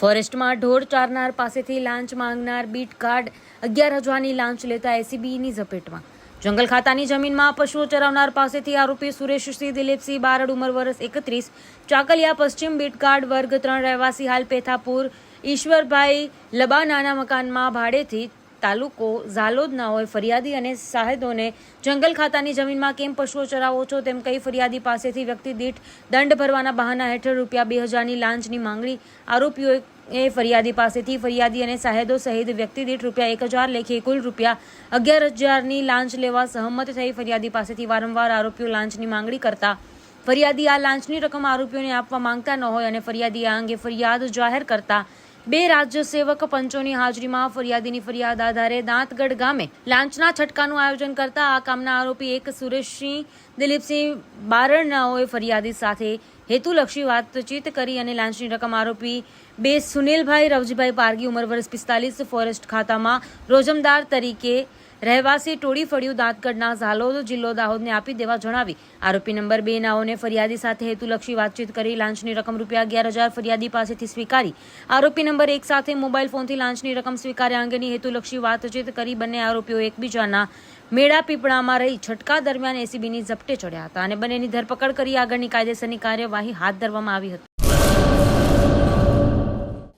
ફોરેસ્ટમાં ઢોર ચારનાર પાસેથી લાંચ માંગનાર બીટ કાર્ડ અગિયાર હજારની લાંચ લેતા એસીબીની ઝપેટમાં. જંગલ ખાતાની જમીનમાં પશુઓ ચરાવનાર પાસેથી આરોપી સુરેશસિંહ દિલીપસિંહ બારડ ઉંમર વર્ષ એકત્રીસ, ચાકલિયા પશ્ચિમ બીટ કાર્ડ વર્ગ ત્રણ રહેવાસી હાલ પેથાપુર, ઈશ્વરભાઈ લબા નાના મકાનમાં ભાડેથી તાલુકો ઝાલોદના હોય, ફરિયાદી અને સાહેદોને જંગલ ખાતાની જમીનમાં કેમ પશુઓ ચરાવો છો? તેમ કઈ ફરિયાદી પાસેથી વ્યક્તિ દીઠ દંડ ભરવાના બહાના હેઠળ રૂપિયા બે હજારની લાંચની માંગણી આરોપીઓએ એ ફરિયાદી પાસેથી. ફરિયાદી અને સાહેદો સહિત વ્યક્તિ દીઠ રૂપિયા એક હજાર લેખે કુલ રૂપિયા અગિયાર હજારની લાંચ લેવા સહમત થઈ ફરિયાદી પાસેથી વારંવાર આરોપીઓ લાંચની માંગણી કરતા. ફરિયાદી આ લાંચની રકમ આરોપીઓને આપવા માંગતા ન હોય અને ફરિયાદી આ અંગે ફરિયાદ જાહેર કરતા બે રાજ્ય સેવક પંચોની હાજરીમાં ફરિયાદીની ફરિયાદ આધારે દાંતગઢ ગામે લાંચના છટકાનું આયોજન કરતા આ કામના આરોપી એક સુરેશસિંહ, દિલીપસિંહ બારણનાઓએ ફરિયાદી સાથે હેતુલક્ષી વાતચીત કરી અને લાંચની રકમ આરોપી બે સુનિલભાઈ, રવજીભાઈ પારગી ઉંમર વર્ષ પિસ્તાલીસ, ફોરેસ્ટ ખાતામાં રોજમદાર તરીકે રહેવાસી ટોળી ફળિયું દાંતગઢના ઝાલોદ જિલ્લો દાહોદને આપી દેવા જણાવી. આરોપી નંબર બે નાઓને ફરિયાદી સાથે હેતુલક્ષી વાતચીત કરી લાંચની રકમ રૂપિયા અગિયાર હજાર ફરિયાદી પાસેથી સ્વીકારી. આરોપી નંબર એક સાથે મોબાઈલ ફોનથી લાંચની રકમ સ્વીકાર્યા અંગેની હેતુલક્ષી વાતચીત કરી બંને આરોપીઓ એકબીજાના મેળા પીપળામાં રહી છટકા દરમિયાન એસીબીની ઝપટે ચડ્યા હતા અને બંનેની ધરપકડ કરી આગળની કાયદેસરની કાર્યવાહી હાથ ધરવામાં આવી હતી.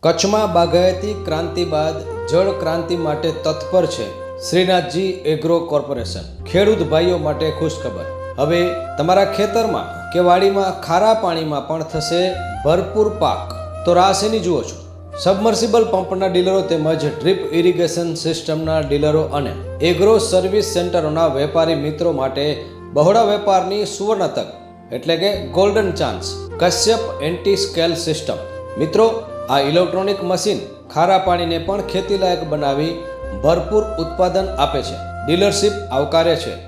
કચ્છમાં બાગાયતી ક્રાંતિ બાદ જળ ક્રાંતિ માટે તત્પર છે શ્રીનાથજી એગ્રો કોર્પોરેશન. ખેડૂત ભાઈઓ માટે ખુશખબર. હવે તમારા ખેતરમાં કે વાડીમાં ખારા પાણીમાં પણ થશે ભરપૂર પાક. તો રાશિની જુઓ છો. સબમર્સિબલ પંપના ડીલરો તેમજ ડ્રીપ ઇરિગેશન સિસ્ટમના ડીલરો અને એગ્રો સર્વિસ સેન્ટરોના વેપારી મિત્રો માટે બહોળા વેપારની સુવર્ણ તક એટલે કે golden chance Kashyap anti scale system મિત્રો, આ ઇલેક્ટ્રોનિક મશીન ખારા પાણીને પણ ખેતીલાયક બનાવી ભરપૂર ઉત્પાદન આપે છે. ડીલરશીપ આવકારે છે.